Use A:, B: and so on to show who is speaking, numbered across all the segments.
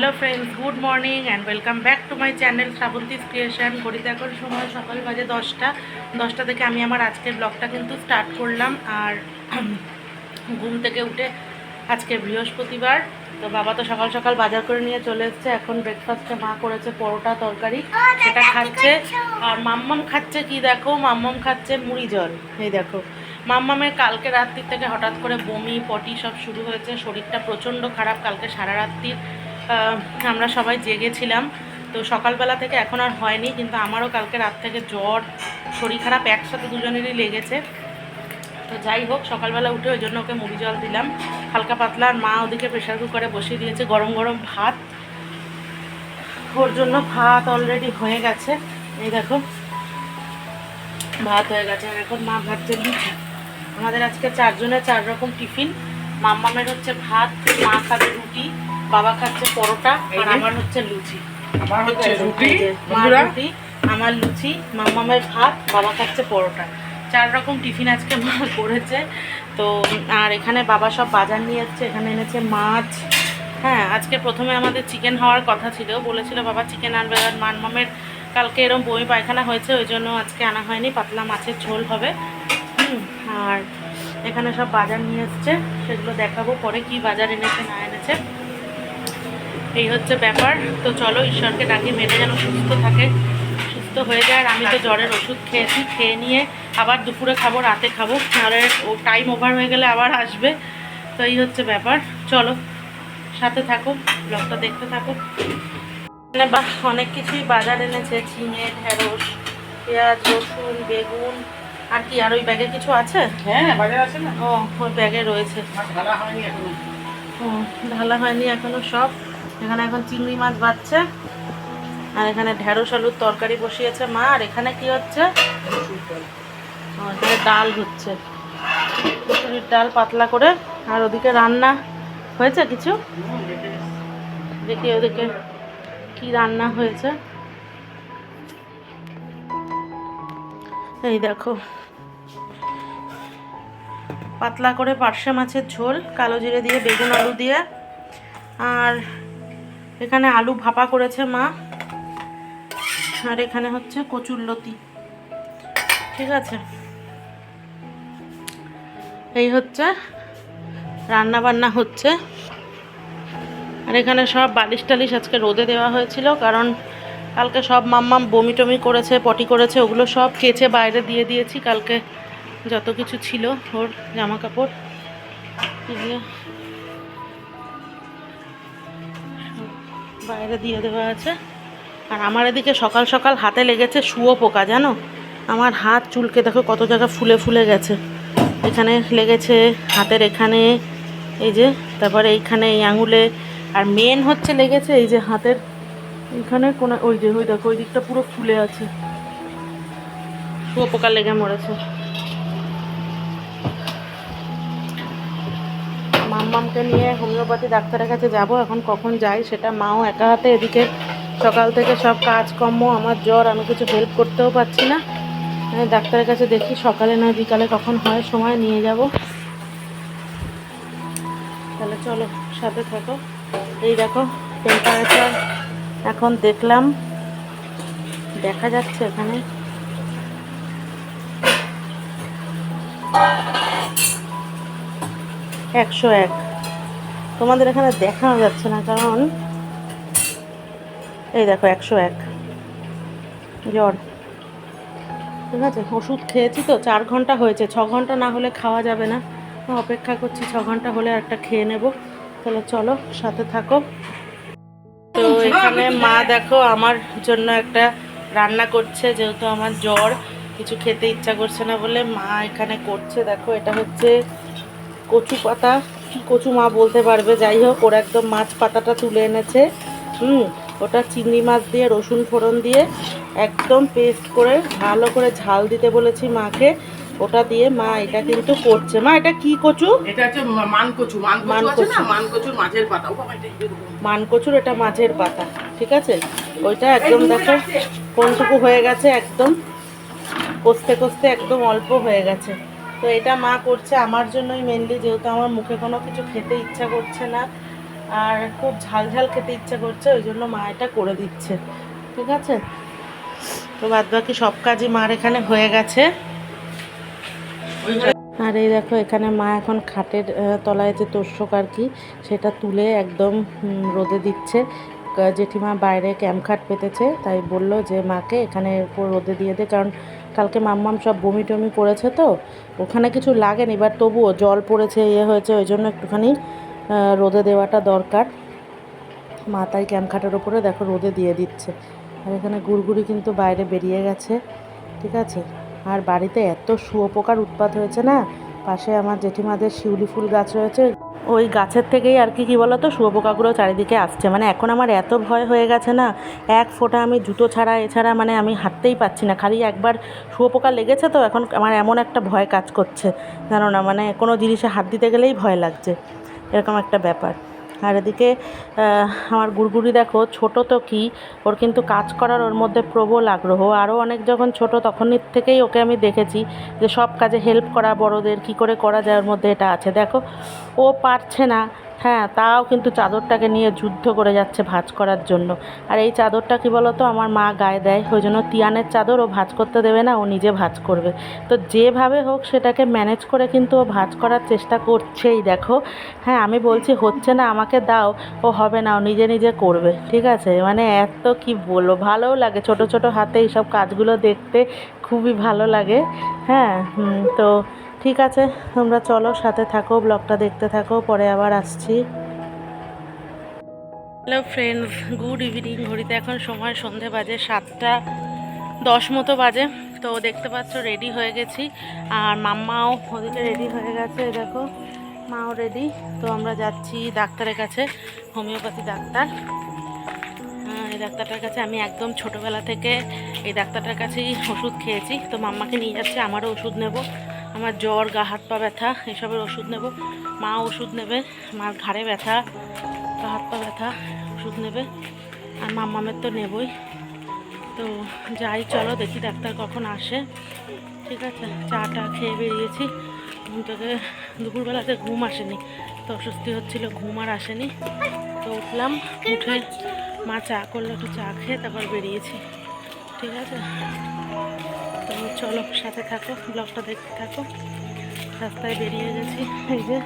A: Hello friends good morning and welcome back to my channel Shrabanti's creation ঘড়িতে এখন সময় সকাল বাজে দশটা। দশটা থেকে আমি আমার আজকের ব্লগটা কিন্তু স্টার্ট করলাম। আর ঘুম থেকে উঠে আজকে বৃহস্পতিবার। তো বাবা তো সকাল সকাল বাজার করে নিয়ে চলে এসছে। এখন ব্রেকফাস্টে মা করেছে পরোটা তরকারি। সেটা খাচ্ছে? আর মাম্মাম খাচ্ছে কি দেখো? মাম্মাম খাচ্ছে মুড়ি জল। এই দেখো। মাম্মামের কালকে রাত্রির থেকে হঠাৎ করে বমি পটি সব শুরু হয়েছে। শরীরটা প্রচণ্ড খারাপ। কালকে সারা রাত্রির আমরা সবাই জেগেছিলাম। তো সকালবেলা থেকে এখন আর হয়নি, কিন্তু আমারও কালকে রাত থেকে জ্বর, শরীর খারাপ, একসাথে দুজনেরই লেগেছে। তো যাই হোক, সকালবেলা উঠে ওই জন্য ওকে মুড়ি জল দিলাম। হালকা পাতলা, আর মা ওদিকে প্রেশার কুকারে বসিয়ে দিয়েছে গরম গরম ভাত। ওর জন্য ভাত অলরেডি হয়ে গেছে। এই দেখো, ভাত হয়ে গেছে। আর এখন মা ভাবছে লুচি আমাদের আজকে চারজনের চার রকম টিফিন। মাম্মামের হচ্ছে ভাত, মা খাবে রুটি। বাবা খাচ্ছে পরোটা আর আমার হচ্ছে লুচি।
B: আমার হচ্ছে রুটি বন্ধুরা।
A: আমার লুচি মাম্মামের ভাত বাবা খাচ্ছে পরোটা। চার রকম টিফিন আজকে মা করেছে। তো আর এখানে বাবা সব বাজার নিয়ে এসছে এখানে এনেছে মাছ। হ্যাঁ আজকে প্রথমে আমাদের চিকেন হওয়ার কথা ছিল। বলেছিল বাবা চিকেন আনবে আর মানমামের কালকে এরম বমি পায়খানা হয়েছে ওই জন্য আজকে আনা হয়নি পাতলা মাছের ঝোল হবে। আর এখানে সব বাজার নিয়ে এসছে সেগুলো দেখাবো পরে কি বাজার এনেছে না এনেছে। এই হচ্ছে ব্যাপার। তো চলো ঈশ্বরকে ডাকি মেয়েটা যেন সুস্থ থাকে সুস্থ হয়ে যায়। আর আমি তো জ্বরের ওষুধ খেয়েছি খেয়ে নিয়ে আবার দুপুরে খাব রাতে খাব। নাহলে ও টাইম ওভার হয়ে গেলে আবার আসবে। তো এই হচ্ছে ব্যাপার। চলো সাথে থাকো ব্লগটা দেখতে থাকো। এখানে বা অনেক কিছুই বাজার এনেছে ঝিঙে ঢেঁড়স পেঁয়াজ রসুন বেগুন আর কি আর ওই ব্যাগে কিছু আছে?
B: হ্যাঁ বাজার আছে না?
A: ও ওই ব্যাগে রয়েছে।
B: আমার ঢালা হয়নি
A: এখনও। ঢালা হয়নি এখনও সব? এখানে এখন চিংড়ি মাছ বাচ্ছে আর এখানে ঢেঁড়স আলুর তরকারি বসিয়েছে মা। আর এখানে কি হচ্ছে? এখানে ডাল হচ্ছে। মুসুরির ডাল পাতলা করে। আর ওদিকে রান্না হয়েছে কিছু?
B: দেখি
A: ওদিকে কি রান্না হয়েছে। এই দেখো। পাতলা করে পার্শে মাছের ঝোল, কালো জিরে দিয়ে, বেগুন আলু দিয়ে। আর এখানে আলু ভাপা করেছে মা। আর এখানে হচ্ছে কচুর লতি। ঠিক আছে? এই হচ্ছে রান্না বান্না হচ্ছে। আর এখানে সব বালিশ টালিশ আজকে রোদে দেওয়া হয়েছিল, কারণ কালকে সব মাম্মাম বমি টমি করেছে, পটি করেছে, ওগুলো সব কেচে বাইরে দিয়ে দিয়েছি, কালকে যত কিছু ছিল, ওর জামা কাপড় এগুলো বাইরে দিয়ে দেওয়া আছে। আর আমার এদিকে সকাল সকাল হাতে লেগেছে শুয়ো পোকা, জানো? আমার হাত চুলকে দেখো কত জায়গা ফুলে ফুলে গেছে। এখানে লেগেছে হাতের এখানে, এই যে, তারপরে এইখানে এই আঙুলে। আর মেন হচ্ছে লেগেছে এই যে হাতের এখানে কোনো, ওই যে, ওই দেখো, ওই দিকটা পুরো ফুলে আছে। শুয়োপোকা লেগে মরেছে। মাম্মামকে নিয়ে হোমিওপ্যাথি ডাক্তারের কাছে যাব, এখন কখন যাই সেটা মাও একা হাতে এদিকে। সকাল থেকে সব কাজকর্ম, আমার জ্বর, আমি কিছু হেল্প করতেও পারছি না। ডাক্তারের কাছে দেখি সকালে না বিকালে কখন হয়, সময় নিয়ে যাব। তাহলে চলো, সাথে থাকো। এই দেখো টেম্পারেচার এখন দেখলাম। দেখা যাচ্ছে এখানে। একশো এক। তোমাদের এখানে দেখানো যাচ্ছে না, কারণ এই দেখো একশো এক। জ্বর। ঠিক আছে? ওষুধ খেয়েছি তো, চার ঘণ্টা হয়েছে। ছ ঘণ্টা না হলে খাওয়া যাবে না। অপেক্ষা করছি, ছ ঘণ্টা হলে একটা খেয়ে নেব। তাহলে চলো, সাথে থাকো। তো এখানে মা দেখো, আমার জন্য একটা রান্না করছে, যেহেতু আমার জ্বর। কিছু খেতে ইচ্ছা করছে না বলে মা এখানে করছে। দেখো, এটা হচ্ছে কচু পাতা কচু মা বলতে পারবে যাই হোক ওরা একদম মাছ পাতাটা তুলে এনেছে। হুম ওটা চিংড়ি মাছ দিয়ে রসুন ফোড়ন দিয়ে একদম পেস্ট করে ভালো করে ঝাল দিতে বলেছি মাকে। ওটা দিয়ে মা এটা কিন্তু করছে। মা এটা কি কচু?
B: এটা হচ্ছে মা- মানকচু। মানকচু আছে না?
A: মানকচু।
B: মানকচুর মাঝের পাতা। ও বাবা,
A: মানকচুর এটা মাছের পাতা ঠিক আছে? ওইটা একদম দেখো কোনটুকু হয়ে গেছে একদম কষতে কষতে একদম অল্প হয়ে গেছে। তো এটা মা করছে আমার জন্যই মেনলি যেহেতু আমার মুখে কোনো কিছু খেতে ইচ্ছা করছে না, আর খুব ঝাল ঝাল খেতে ইচ্ছে করছে, ওই জন্য মা এটা করে দিচ্ছে। ঠিক আছে? তো বাদ বাকি সব কাজই মার এখানে হয়ে গেছে। আর এই দেখো, এখানে মা এখন খাটের তলায় যে তোষক আর কি, সেটা তুলে একদম রোদে দিচ্ছে। জেঠিমা বাইরে ক্যাম্প খাট পেতেছে, তাই বলল যে মাকে এখানে রোদে দিয়ে দে, কারণ কালকে মাম্মাম সব বমি টমি করেছে তো, ওখানে কিছু লাগেনি, এবার তবুও জল পড়েছে ইয়ে হয়েছে, ওই জন্য একটুখানি রোদে দেওয়াটা দরকার। মাথায় ক্যাম্প খাটের ওপরে দেখো রোদে দিয়ে দিচ্ছে। আর এখানে গুড়গুড়ি কিন্তু বাইরে বেরিয়ে গেছে, ঠিক আছে? আর বাড়িতে এত শুয়োপোকার উৎপাত হয়েছে না? পাশে আমার জেঠিমাদের শিউলি ফুল গাছ রয়েছে। ওই গাছের থেকেই আর কি, কী তো শুয়োপোকাগুলো চারিদিকে আসছে। মানে এখন আমার এত ভয় হয়ে গেছে না, এক ফোঁটা আমি জুতো ছাড়া এছাড়া মানে আমি হাঁটতেই পাচ্ছি না। খালি একবার শুয়োপোকা লেগেছে তো, এখন আমার এমন একটা ভয় কাজ করছে। জানো না মানে কোনো জিনিসে হাত দিতে গেলেই ভয় লাগছে। এরকম একটা ব্যাপার। আর এদিকে আমার গুড়গুড়ি দেখো, ছোট তো কি? ওর কিন্তু কাজ করার ওর মধ্যে প্রবল আগ্রহ। আরও অনেক যখন ছোট, তখনই থেকেই ওকে আমি দেখেছি যে সব কাজে হেল্প করা, বড়দের কি করে করা যায়, ওর মধ্যে এটা আছে। দেখো, ও পারছে না। হ্যাঁ তাও কিন্তু চাদরটাকে নিয়ে যুদ্ধ করে যাচ্ছে ভাঁজ করার জন্য। আর এই চাদরটা কি বলতো? আমার মা গায়ে দেয়। ওই জন্য তিয়ানের চাদর ও ভাঁজ করতে দেবে না, ও নিজে ভাজ করবে। তো যেভাবে হোক সেটাকে ম্যানেজ করে কিন্তু ও ভাঁজ করার চেষ্টা করছেই, দেখো। হ্যাঁ আমি বলছি, হচ্ছে না, আমাকে দাও। ও হবে না, ও নিজে নিজে করবে। ঠিক আছে? মানে এত কি বলব? ভালোও লাগে, ছোট ছোট হাতে এইসব কাজগুলো দেখতে খুবই ভালো লাগে। হ্যাঁ তো ঠিক আছে, তোমরা চলো সাথে থাকো, ব্লগটা দেখতে থাকো, পরে আবার আসছি। হ্যালো ফ্রেন্ডস গুড ইভিনিং ঘড়িতে এখন সময় সন্ধে বাজে সাতটা দশ মতো বাজে, তো দেখতে পাচ্ছ রেডি হয়ে গেছি। আর মাম্মাও ওদিকে রেডি হয়ে গেছে দেখো, মাও রেডি তো আমরা যাচ্ছি ডাক্তারের কাছে হোমিওপ্যাথি ডাক্তার। এই ডাক্তারটার কাছে আমি একদম ছোটোবেলা থেকে এই ডাক্তারটার কাছেই ওষুধ খেয়েছি, তো মাম্মাকে নিয়ে যাচ্ছি, আমারও ওষুধ নেব। আমার জ্বর, গা, হাত, পা ব্যথা, এসবের ওষুধ নেব। মা ওষুধ নেবে, মার ঘাড়ে ব্যথা, গা, হাত, পা ব্যথা, ওষুধ নেবে। আর মাম্মামের তো নেবই। তো যাই, চলো দেখি ডাক্তার কখন আসে। ঠিক আছে চা টা খেয়ে বেরিয়েছি। ঘুম থেকে, দুপুরবেলাতে ঘুম আসেনি। তো অস্বস্তি হচ্ছিল, ঘুম আর আসেনি। তো উঠলাম, উঠে মা চা করল, একটু চা খেয়ে তারপর বেরিয়েছি। ঠিক আছে? চলো সাথে থাকো ব্লগটা দেখতে থাকো। রাস্তায় বেরিয়ে গেছি, এই যে।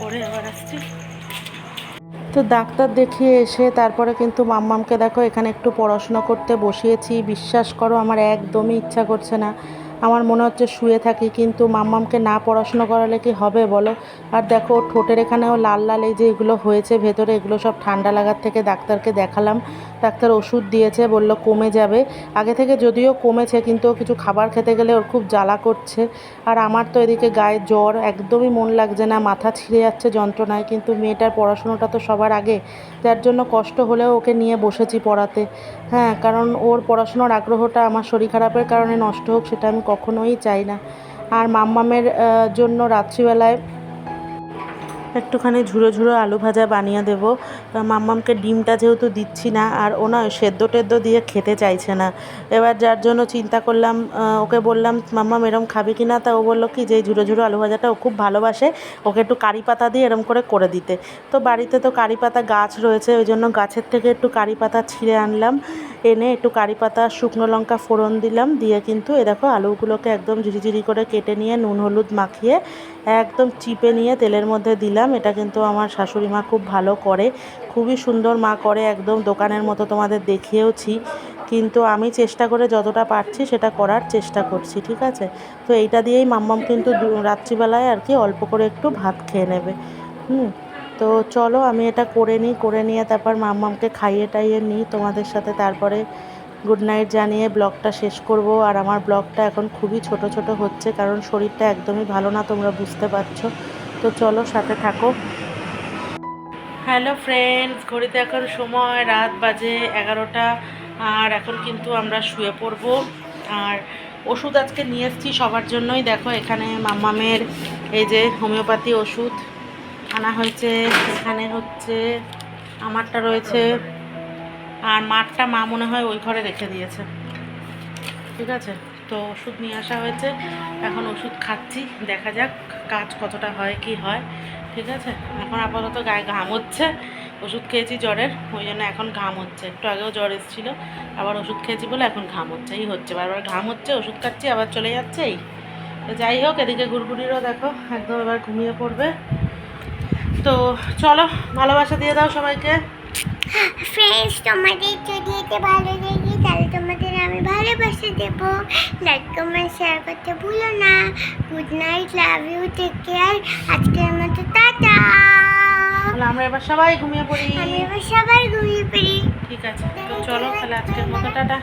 A: পরে আবার আসছি। তো ডাক্তার দেখিয়ে এসে তারপরে কিন্তু মাম্মামকে দেখো, এখানে একটু পড়াশোনা করতে বসিয়েছি। বিশ্বাস করো, আমার একদমই ইচ্ছা করছে না। আমার মনে হচ্ছে শুয়ে থাকি, কিন্তু মাম্মামকে না পড়াশোনা করালে কি হবে বলো? আর দেখো ঠোঁটের এখানেও লাল লাল এই যে এগুলো হয়েছে, ভেতরে এগুলো সব ঠান্ডা লাগার থেকে ডাক্তারকে দেখালাম। ডাক্তার ওষুধ দিয়েছে, বলল কমে যাবে। আগে থেকে যদিও কমেছে, কিন্তু কিছু খাবার খেতে গেলে ওর খুব জ্বালা করছে। আর আমার তো এদিকে গায়ে জ্বর, একদমই মন লাগছে না, মাথা ছিঁড়ে যাচ্ছে যন্ত্রণায়। কিন্তু মেয়েটার পড়াশুনোটা তো সবার আগে, যার জন্য কষ্ট হলেও ওকে নিয়ে বসেছি পড়াতে। হ্যাঁ কারণ ওর পড়াশোনার আগ্রহটা আমার শরীর খারাপের কারণে নষ্ট হোক, সেটা আমি কখনোই চাই না। আর মাম্মামের জন্য রাত্রিবেলায় একটুখানি ঝুড়ো ঝুড়ো আলু ভাজা বানিয়ে দেবো। মাম্মামকে ডিমটা যেহেতু দিচ্ছি না, আর ও না সেদ্ধ টেদ্ধ দিয়ে খেতে চাইছে না। এবার যার জন্য চিন্তা করলাম ওকে বললাম, মাম্মাম এরম খাবি কি না তা ও বলল কি, যে ঝুড়ো ঝুড়ো আলু ভাজাটা ও খুব ভালোবাসে, ওকে একটু কারি পাতা দিয়ে এরম করে করে দিতে। তো বাড়িতে তো কারি পাতা গাছ রয়েছে, ওই জন্য গাছের থেকে একটু কারি পাতা ছিঁড়ে আনলাম। এনে একটু কারি পাতা, শুকনো লঙ্কা ফোড়ন দিলাম, দিয়ে কিন্তু এ দেখো আলুগুলোকে একদম ঝিরিঝিরি করে কেটে নিয়ে নুন, হলুদ মাখিয়ে একদম চিপে নিয়ে তেলের মধ্যে দিলাম। এটা কিন্তু আমার শাশুড়ি মা খুব ভালো করে, খুবই সুন্দর মা করে, একদম দোকানের মতো তোমাদের দেখিয়েওছি। কিন্তু আমি চেষ্টা করে যতটা পারছি সেটা করার চেষ্টা করছি, ঠিক আছে? তো এইটা দিয়েই মাম্মাম কিন্তু রাত্রিবেলায় আর কি অল্প করে একটু ভাত খেয়ে নেবে। হুম, তো চলো আমি এটা করে নিই, করে নিয়ে তারপর মাম্মামকে খাইয়ে টাইয়ে নিই তোমাদের সাথে। তারপরে গুড নাইট জানিয়ে ব্লগটা শেষ করব। আর আমার ব্লগটা এখন খুবই ছোট ছোট হচ্ছে, কারণ শরীরটা একদমই ভালো না, তোমরা বুঝতে পারছ। তো চলো সাথে থাকো। হ্যালো ফ্রেন্ডস ঘড়িতে এখন সময় রাত বাজে এগারোটা, আর এখন কিন্তু আমরা শুয়ে পড়ব। আর ওষুধ আজকে নিয়ে এসেছি সবার জন্যই। দেখো এখানে মাম্মামের এই যে হোমিওপ্যাথি ওষুধ আনা হয়েছে। এখানে হচ্ছে, আমারটা রয়েছে আর মাঠটা মা মনে হয় ওই ঘরে রেখে দিয়েছে। ঠিক আছে? তো ওষুধ নিয়ে আসা হয়েছে। এখন ওষুধ খাচ্ছি, দেখা যাক কাজ কতটা হয়, কি হয়। ঠিক আছে? এখন আপাতত গায়ে ঘাম হচ্ছে। ওষুধ খেয়েছি জ্বরের, ওই জন্য এখন ঘাম হচ্ছে। একটু আগেও জ্বর এসেছিল, আবার ওষুধ খেয়েছি বলে এখন ঘাম হচ্ছে। এই হচ্ছে, বারবার ঘাম হচ্ছে, ওষুধ খাচ্ছি, আবার চলে যাচ্ছে, এই। তো যাই হোক, এদিকে গুড়গুড়িরও দেখো, একদম এবার ঘুমিয়ে পড়বে। তো চলো, ভালোবাসা দিয়ে দাও সবাইকে।
C: ফ্রেন্ডস তোমাদের যদি এতে ভালো লেগে তাহলে তোমাদের আমি ভালোবাসে দেবো। লাইক কমেন্ট শেয়ার করতে ভুলো না। Good night love you take care আজকের মতো টাটা।
A: আমরা এবার সবাই ঘুমিয়ে পড়ি।
C: আমি এবার সবাই ঘুমিয়ে পড়ি।
A: ঠিক আছে তো চলো তাহলে আজকের মতো টাটা।